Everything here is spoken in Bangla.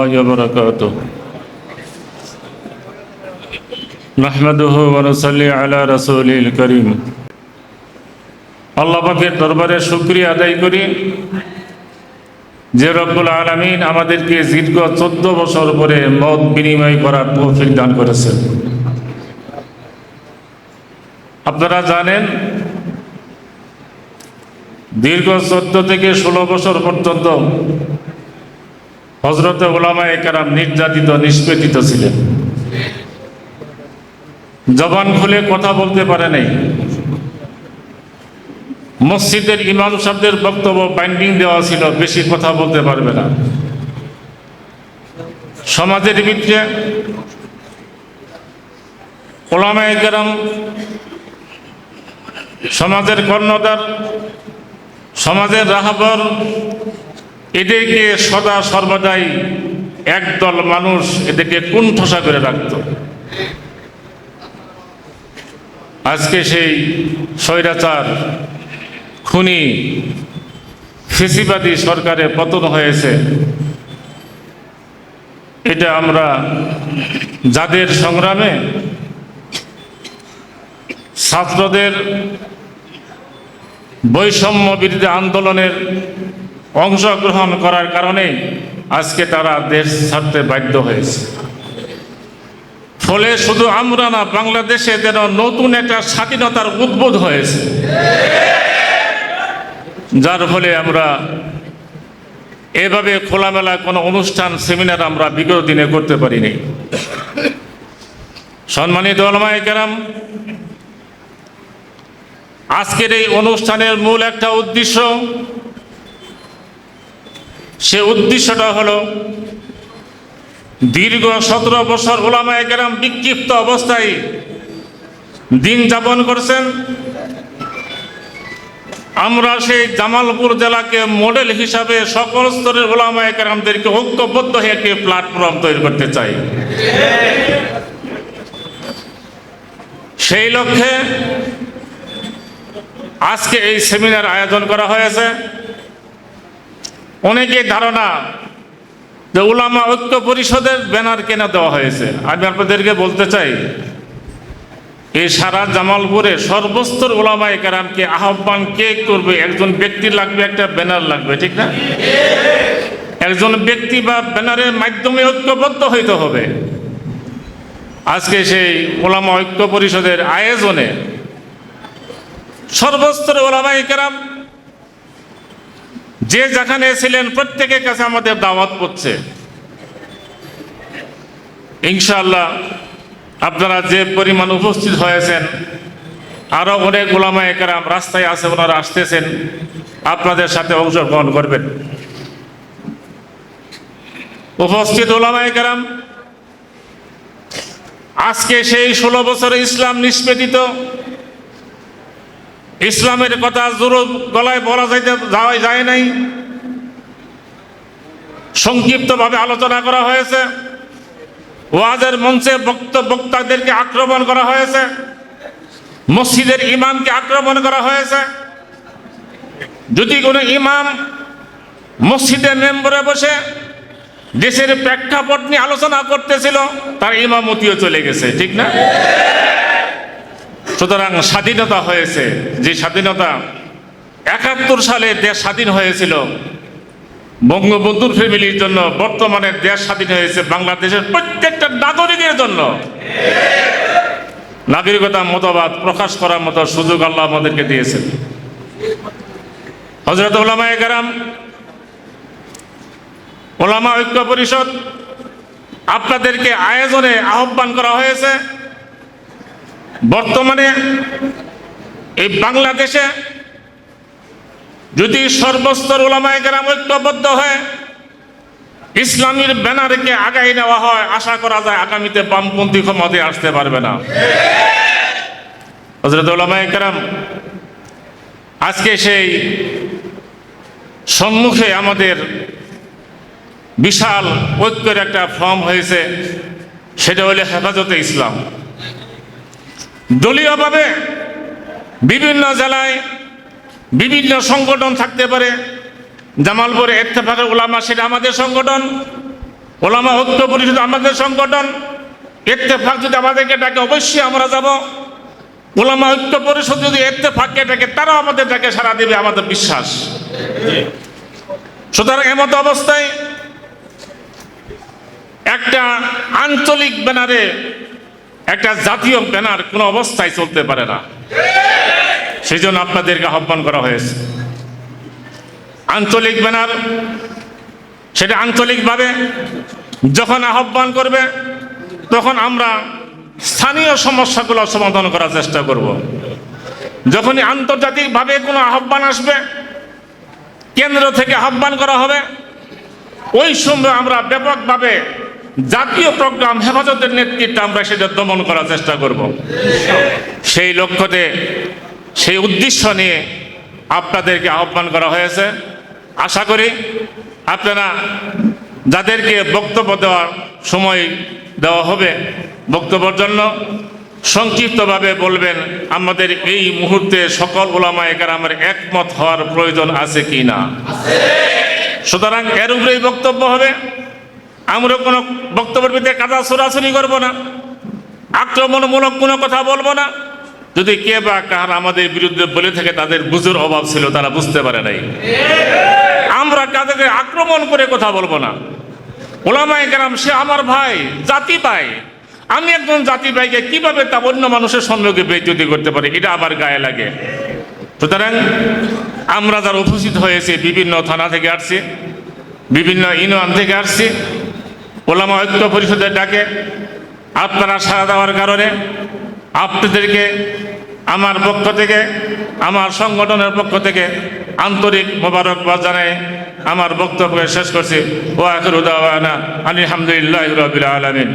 الله وبركاته نحمده ونصلي على رسوله الكريم আল্লাহ পাকের দরবারে শুক্রিয়া আদায় করি যে রব্বুল আলমিন আমাদেরকে দীর্ঘ চোদ্দ বছর পরে মত বিনিময় করার তৌফিক দান করেছেন আপনারা জানেন দীর্ঘ চোদ্দ থেকে ষোলো বছর পর্যন্ত হজরত ওলামা একরাম নির্যাতিত নিষ্পেদিত ছিলেন। জবান খুলে কথা বলতে পারে নাই। মসজিদের ইমাম সাহেবদের বক্তব্য বাইন্ডিং দেওয়া ছিল, বেশি কথা বলতে পারবে না। সমাজের ভিত্তিতে ওলামা একরাম সমাজের কর্ণধার, সমাজের রাহাবর এদেরকে সদা সর্বদাই একদল মানুষ এদেরকে কুণ্ঠসা করে রাখত। আজকে সেই স্বৈরাচার খুনি ফেসিবাদী সরকারে পতন হয়েছে। এটা আমরা যাদের সংগ্রামে ছাত্রদের বৈষম্য বিরোধী আন্দোলনের অংশগ্রহণ করার কারণে আজকে তারা দেশ ছাড়তে বাধ্য হয়েছে। ফলে শুধু আমরা না, বাংলাদেশে যেন নতুন একটা স্বাধীনতার উদ্বোধ হয়েছে। যার ফলে আমরা এভাবে খোলামেলা কোনো অনুষ্ঠান, সেমিনার আমরা বিগত দিনে করতে পারিনি। সম্মানিত আলমায় আজকের এই অনুষ্ঠানের মূল একটা উদ্দেশ্য সে উদ্দেশ্যটা হলো, দীর্ঘ সতেরো বছর ওলামায় গ্রাম বিক্ষিপ্ত অবস্থায় দিন যাপন করছেন। আমরা সেই জামালপুর জেলাকে মডেল হিসাবে সকল স্তরের ওলামায় গ্রামদেরকে ঐক্যবদ্ধ হয়ে একটি প্ল্যাটফর্ম তৈরি করতে চাই। সেই লক্ষ্যে আজকে এই সেমিনার আয়োজন করা হয়েছে। অনেকের ধারণা যে উলামা ঐক্য পরিষদের ব্যানার কেনা দেওয়া হয়েছে। আমি আপনাদেরকে বলতে চাই, এই সারা জামালপুরে সর্বস্তর ওলামা একরামকে আহ্বান কে করবে? একজন ব্যক্তি লাগবে, একটা ব্যানার লাগবে, ঠিক না? একজন ব্যক্তি বা ব্যানারের মাধ্যমে ঐক্যবদ্ধ হইতে হবে। আজকে সেই ওলামা ঐক্য পরিষদের আয়োজনে সর্বস্তর ওলামা একরাম যে যেখানে ছিলেন, প্রত্যেকের কাছে আমাদের দাওয়াত পড়ছে। ইনশাআল্লাহ আপনারা যে পরিমাণ উপস্থিত হয়েছেন আরও অনেক গোলামা একরাম রাস্তায় আছে, ওনারা আসতেছেন, আপনাদের সাথে অংশগ্রহণ করবেন। উপস্থিত ওলামা একরাম, আজকে সেই ষোলো বছরে ইসলাম নিষ্পেদিত ইসলামের কথা জোর গলায় বলা যাইতে যাওয়া যায় নাই। সংক্ষিপ্তভাবে আলোচনা করা হয়েছে। ওয়াজের মঞ্চে বক্ত বক্তাদেরকে আক্রমণ করা হয়েছে। মসজিদের ইমামকে আক্রমণ করা হয়েছে। যদি কোনো ইমাম মসজিদের মেম্বরে বসে দেশের প্রেক্ষাপট নিয়ে আলোচনা করতেছিল, তার ইমামতিও চলে গেছে, ঠিক না? সুতরাং স্বাধীনতা হয়েছে। যে স্বাধীনতা একাত্তর সালে দেশ স্বাধীন হয়েছিল, বঙ্গবন্ধুর ফ্যামিলির জন্য বর্তমানে দেশ স্বাধীন হয়েছে বাংলাদেশের প্রত্যেকটা নাগরিকের জন্য। নাগরিকতা মতবাদ প্রকাশ করার মতো সুযোগ আল্লাহ আমাদেরকে দিয়েছেন। হজরত ওলামা এগারাম ওলামা ঐক্য পরিষদ আপনাদেরকে আয়োজনে আহ্বান করা হয়েছে। বর্তমানে এই বাংলাদেশে যদি সর্বস্তর ওলামায় গ্রাম ঐক্যবদ্ধ হয় ইসলামীর ব্যানারকে আগাই নেওয়া হয়, আশা করা যায় আগামীতে বামপন্থী ক্ষমতায় আসতে পারবে না। হজরত ওলামায় আজকে সেই সম্মুখে আমাদের বিশাল ঐক্যের একটা ফর্ম হয়েছে, সেটা হলে হেফাজতে ইসলাম। দলীয়ভাবে বিভিন্ন জেলায় বিভিন্ন সংগঠন থাকতে পারে। জামালপুরে এত্তেফাকের ওলামা, সেটা আমাদের সংগঠন। ওলামা ঐক্য পরিষদ আমাদের সংগঠন। ইত্তেফাক যদি আমাদেরকে ডাকে, অবশ্যই আমরা যাব। ওলামা ঐক্য পরিষদ যদি ইত্তেফাককে ডাকে, তারাও আমাদের ডাকে সারা দেবে, আমাদের বিশ্বাস। সুতরাং এমত অবস্থায় একটা আঞ্চলিক ব্যানারে একটা জাতীয় ব্যানার কোনো অবস্থায় চলতে পারে না। সেই জন্য আপনাদেরকে আহ্বান করা হয়েছে। আঞ্চলিক ব্যানার, সেটা আঞ্চলিকভাবে যখন আহ্বান করবে, তখন আমরা স্থানীয় সমস্যাগুলো সমাধান করার চেষ্টা করব। যখনই আন্তর্জাতিকভাবে কোনো আহ্বান আসবে, কেন্দ্র থেকে আহ্বান করা হবে, ওই সময় আমরা ব্যাপকভাবে জাতীয় প্রোগ্রাম হেফাজতের নেতৃত্বে আমরা সেটা দমন করার চেষ্টা করব। সেই লক্ষ্যতে, সেই উদ্দেশ্য নিয়ে আপনাদেরকে আহ্বান করা হয়েছে। আশা করি আপনারা যাদেরকে বক্তব্য দেওয়ার সময় দেওয়া হবে বক্তব্যের জন্য, সংক্ষিপ্তভাবে বলবেন, আমাদের এই মুহূর্তে সকল ওলামায় আমার একমত হওয়ার প্রয়োজন আছে কি না সুতরাং এর উপরেই বক্তব্য হবে। আমরা কোনো বক্তব্যের ভিতরে কাদা সরাসরি করব না। আক্রমণমূলক কোনো কথা বলব না। যদি কে বা কার আমাদের বিরুদ্ধে বলে থাকে, তাদের বুঝের অভাব ছিল, তারা বুঝতে পারে নাই। আমরা কাদেরকে আক্রমণ করে কথা বলব না। ওলামায় কেরাম, সে আমার ভাই, জাতি ভাই। আমি একজন জাতি ভাইকে কীভাবে তা অন্য মানুষের সম্মুখে বেজ্জতি করতে পারি, এটা আমার গায়ে লাগে। সুতরাং আমরা যারা উপস্থিত হয়েছে, বিভিন্ন থানা থেকে আসছি, বিভিন্ন ইউনিয়ন থেকে আসছি ওলামা ঐক্য পরিষদের ডাকে আপনারা সাড়া দেওয়ার কারণে আপনাদেরকে আমার পক্ষ থেকে, আমার সংগঠনের পক্ষ থেকে আন্তরিক মোবারকবাদ জানাই আমার বক্তব্য শেষ করছি। ও আখর উদাওয়ানা আলহামদুলিল্লাহ রবিল আলমিন।